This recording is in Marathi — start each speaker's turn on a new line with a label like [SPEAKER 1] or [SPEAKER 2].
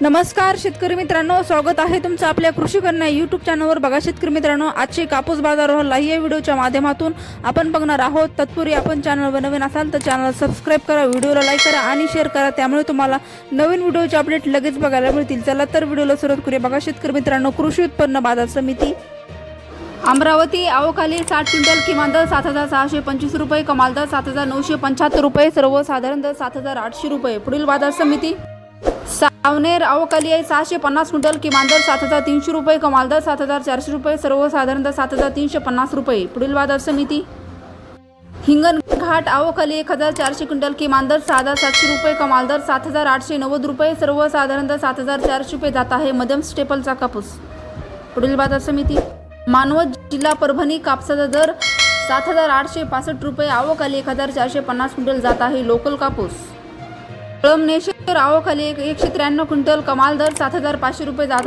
[SPEAKER 1] नमस्कार शेतकरी मित्रांनो. स्वागत आहे तुमचं आपल्या कृषी कन्या यूट्यूब चॅनलवर बघा शेतकरी मित्रांनो आजचे कापूस बाजारावर या व्हिडिओच्या माध्यमातून आपण बघणार आहोत. तत्पूर्वी आपण चॅनलवर नवीन असाल तर चॅनल सबस्क्राईब करा व्हिडिओला लाईक करा आणि शेअर करा. त्यामुळे तुम्हाला नवीन व्हिडिओचे अपडेट लगेच बघायला मिळतील. चला तर व्हिडिओला सुरुवात करूया. बघा शेतकरी मित्रांनो कृषी उत्पन्न बाजार समिती. अमरावती आवखाली साठ क्विंटल किमान दर सात हजार सहाशे पंचवीस रुपये कमाल दर सात हजार नऊशे पंच्याहत्तर रुपये सर्वसाधारण दर सात हजार आठशे रुपये. पुढील बाजार समिती. सावनेर आवकाली आहे. सहाशे पन्नास क्विंटल किमान दर सात हजार तीनशे रुपये कमाल दर सात हजार चारशे रुपये सर्वसाधारण दर सात हजार तीनशे पन्नास रुपये. पुढील बाजार समिती. हिंगणघाट आवखाली एक हजार चारशे क्विंटल किमान दर सहा हजार सातशे रुपये कमाल दर सात हजार आठशे नव्वद रुपये सर्वसाधारण दर सात हजार चारशे रुपये जात आहे मध्यम स्टेपलचा कापूस. पुढील बाजार समिती. मानवत जिल्हा परभणी कापसाचा दर सात हजार आठशे पासष्ट रुपये आवकाली एक हजार चारशे पन्नास क्विंटल जात आहे लोकल कापूस. कळमनेश्वर एक एकशे त्र्याण्णव क्विंटल कमाल दर सात हजार पाचशे रुपये जात